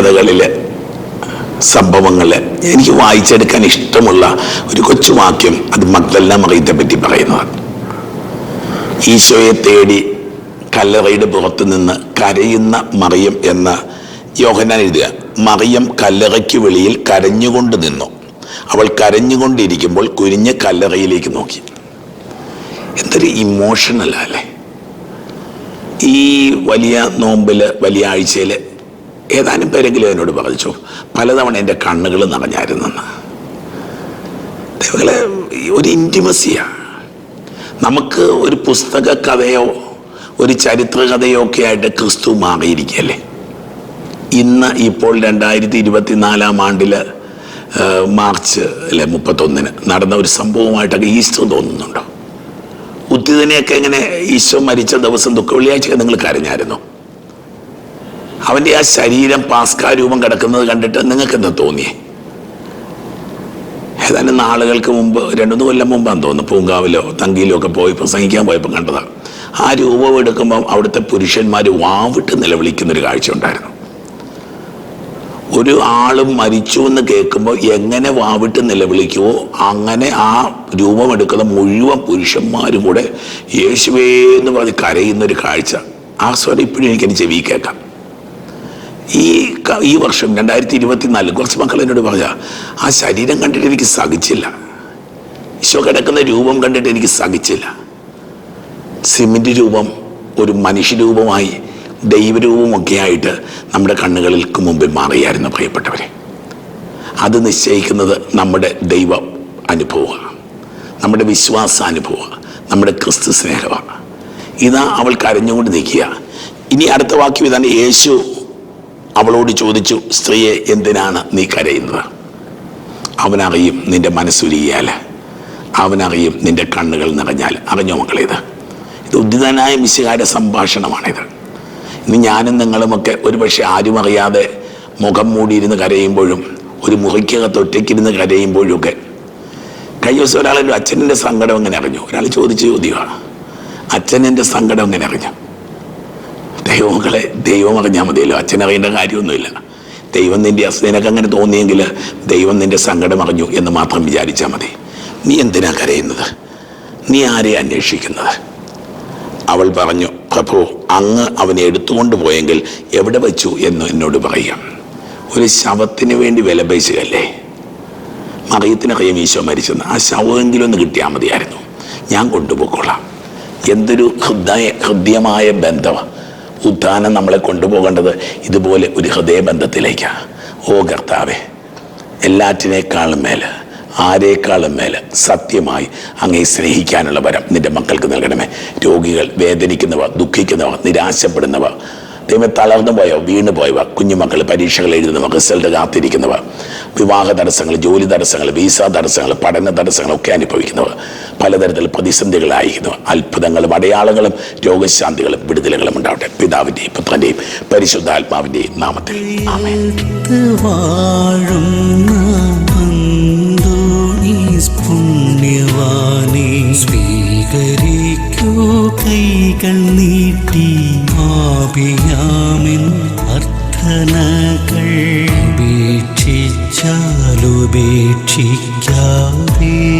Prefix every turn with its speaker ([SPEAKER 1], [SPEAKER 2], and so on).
[SPEAKER 1] കഥകളിലെ സംഭവങ്ങളെ എനിക്ക് വായിച്ചെടുക്കാൻ ഇഷ്ടമുള്ള ഒരു കൊച്ചു വാക്യം അത് മഗ്ദല്ല മറിയത്തെ പറ്റി പറയുന്നതാണ്. ഈശോയെ തേടി കല്ലറയുടെ പുറത്ത് നിന്ന് കരയുന്ന മറിയം എന്ന യോഹനാൻ എഴുതുക മറിയം കല്ലറയ്ക്ക് വെളിയിൽ കരഞ്ഞുകൊണ്ട് നിന്നു. അവൾ കരഞ്ഞുകൊണ്ടിരിക്കുമ്പോൾ കുനിഞ്ഞ് കല്ലറയിലേക്ക് നോക്കി. എന്തൊരു ഇമോഷണൽ അല്ലേ? ഈ വലിയ നോമ്പിൽ വലിയ ആഴ്ചയിൽ ഏതാനും പേരെങ്കിലും എന്നോട് പറഞ്ഞു പലതവണ എന്റെ കണ്ണുകൾ നിറഞ്ഞായിരുന്നെന്ന് ദൈവങ്ങളെ ഒരു ഇന്റിമസിയാണ് നമുക്ക് ഒരു പുസ്തക കഥയോ ഒരു ചരിത്ര കഥയോ ഒക്കെ ആയിട്ട് ക്രിസ്തു മാറിയിരിക്കുകയല്ലേ? ഇന്ന് ഇപ്പോൾ രണ്ടായിരത്തി ഇരുപത്തിനാലാം ആണ്ടിൽ മാർച്ച് അല്ലെ മുപ്പത്തൊന്നിന് നടന്ന ഒരു സംഭവമായിട്ടൊക്കെ ഈസ്റ്റർ തോന്നുന്നുണ്ടോ? ഉദ്ധിതനെയൊക്കെ എങ്ങനെ ഈശോ മരിച്ച ദിവസം ദുഃഖ വെള്ളിയാഴ്ച നിങ്ങൾ കരഞ്ഞായിരുന്നു? അവന്റെ ആ ശരീരം പാസ്കാ രൂപം കിടക്കുന്നത് കണ്ടിട്ട് നിങ്ങൾക്ക് എന്താ തോന്നിയേ? ഏതാനും നാളുകൾക്ക് മുമ്പ് രണ്ടു കൊല്ലം മുമ്പാന്ന് തോന്നുന്നു പൂങ്കാവിലോ തങ്കിയിലോ ഒക്കെ പോയി പ്രസംഗിക്കാൻ പോയപ്പോൾ കണ്ടതാണ് ആ രൂപം എടുക്കുമ്പം അവിടുത്തെ പുരുഷന്മാർ വാവിട്ട് നിലവിളിക്കുന്നൊരു കാഴ്ച ഉണ്ടായിരുന്നു. ഒരു ആളും മരിച്ചു എന്ന് കേൾക്കുമ്പോൾ എങ്ങനെ വാവിട്ട് നിലവിളിക്കുവോ അങ്ങനെ ആ രൂപം എടുക്കുന്ന മുഴുവൻ പുരുഷന്മാരും കൂടെ യേശുവേ എന്ന് പറഞ്ഞ് കരയുന്നൊരു കാഴ്ച. ആ സ്വരം ഇപ്പോഴും എനിക്കെന്റെ ചെവി കേൾക്കാം. ഈ ഈ വർഷം രണ്ടായിരത്തി ഇരുപത്തിനാല് കുറച്ച് മക്കൾ എന്നോട് പറഞ്ഞ ആ ശരീരം കണ്ടിട്ട് എനിക്ക് സഹിച്ചില്ല. ഈശോ കിടക്കുന്ന രൂപം കണ്ടിട്ട് എനിക്ക് സഹിച്ചില്ല. സിമെന്റ് രൂപം ഒരു മനുഷ്യരൂപമായി ദൈവരൂപമൊക്കെ ആയിട്ട് നമ്മുടെ കണ്ണുകൾക്ക് മുമ്പിൽ മാറിയായിരുന്നു പ്രിയപ്പെട്ടവരെ. അത് നിശ്ചയിക്കുന്നത് നമ്മുടെ ദൈവ അനുഭവമാണ്. നമ്മുടെ വിശ്വാസാനുഭവമാണ്. നമ്മുടെ ക്രിസ്തു സ്നേഹമാണ്. ഇതാ അവൾ കരഞ്ഞുകൊണ്ട് നിൽക്കുക. ഇനി അടുത്ത വാക്യം ഇതാണ്. യേശു അവളോട് ചോദിച്ചു സ്ത്രീയെ എന്തിനാണ് നീ കരയുന്നത്? അവനറിയും നിന്റെ മനസ്സുരിയാൽ അവനറിയും നിന്റെ കണ്ണുകൾ നിറഞ്ഞാൽ. അറിഞ്ഞോ മക്കളേത് ഇത്? ഉദ്ധിതനായ മിശുകാരുടെ സംഭാഷണമാണിത്. ഇന്ന് ഞാനും നിങ്ങളുമൊക്കെ ഒരുപക്ഷെ ആരും അറിയാതെ മുഖം മൂടിയിരുന്ന് കരയുമ്പോഴും ഒരു മുറിക്കകത്ത് ഒറ്റയ്ക്കിരുന്ന് കരയുമ്പോഴുമൊക്കെ കഴിഞ്ഞ ദിവസം ഒരാളൊരു അച്ഛന്റെ സങ്കടം എങ്ങനെ അറിഞ്ഞു? ഒരാൾ ചോദിച്ച ചോദ്യമാണ്. അച്ഛനെന്റെ സങ്കടം എങ്ങനെ അറിഞ്ഞു? ദൈവമക്കളെ ദൈവം അറിഞ്ഞാൽ മതിയല്ലോ അച്ഛനറിയേണ്ട കാര്യമൊന്നുമില്ല. ദൈവം നിന്റെ നിനക്ക് അങ്ങനെ തോന്നിയെങ്കിൽ ദൈവം നിന്റെ സങ്കടം അറിഞ്ഞു എന്ന് മാത്രം വിചാരിച്ചാൽ മതി. നീ എന്തിനാ കരയുന്നത്? നീ ആരെ അന്വേഷിക്കുന്നത്? അവൾ പറഞ്ഞു പ്രഭു അങ്ങ് അവനെ എടുത്തുകൊണ്ട് പോയെങ്കിൽ എവിടെ വെച്ചു എന്ന് എന്നോട് പറയാം ഒരു ശവത്തിന് വേണ്ടി വില പേശുകല്ലേ മറിയത്തിനറിയാം ഈശോ മരിച്ചെന്ന് ആ ശവമെങ്കിലും ഒന്ന് കിട്ടിയാൽ മതിയായിരുന്നു. ഞാൻ കൊണ്ടുപോയിക്കൊള്ളാം എന്തൊരു ഹൃദയ ഹൃദ്യമായ ബന്ധമാണ് ഉദ്ധാനം നമ്മളെ കൊണ്ടുപോകേണ്ടത് ഇതുപോലെ ഒരു ഹൃദയബന്ധത്തിലേക്കാണ്. ഓ കർത്താവെ എല്ലാറ്റിനേക്കാളും മേൽ ആരേക്കാളും മേൽ സത്യമായി അങ്ങേ സ്നേഹിക്കാനുള്ള വരം നിന്റെ മക്കൾക്ക് നൽകണമേ. രോഗികൾ വേദനിക്കുന്നവ ദുഃഖിക്കുന്നവ നിരാശപ്പെടുന്നവർ ദൈവം തളർന്നു പോയോ? വീണു പോയവ കുഞ്ഞുമക്കൾ പരീക്ഷകൾ എഴുതുന്നവ റിസൾട്ട് കാത്തിരിക്കുന്നവ. വിവാഹ തടസ്സങ്ങൾ ജോലി തടസ്സങ്ങൾ വീസ തടസ്സങ്ങൾ പഠന തടസ്സങ്ങൾ ഒക്കെ അനുഭവിക്കുന്നവർ പലതരത്തിൽ പ്രതിസന്ധികളായിരിക്കുന്നവർ അത്ഭുതങ്ങളും അടയാളങ്ങളും രോഗശാന്തികളും വിടുതലുകളും ഉണ്ടാവട്ടെ. പിതാവിന്റെയും പുത്രന്റെയും പരിശുദ്ധാത്മാവിന്റെയും നാമത്തിൽ.
[SPEAKER 2] സ്വീകരിക്കൂ. കൈകൾ നീട്ടി ആപിയാമിൻ അർത്ഥനകൾ ഉപേക്ഷിച്ചാലുപേക്ഷിക്കാതെ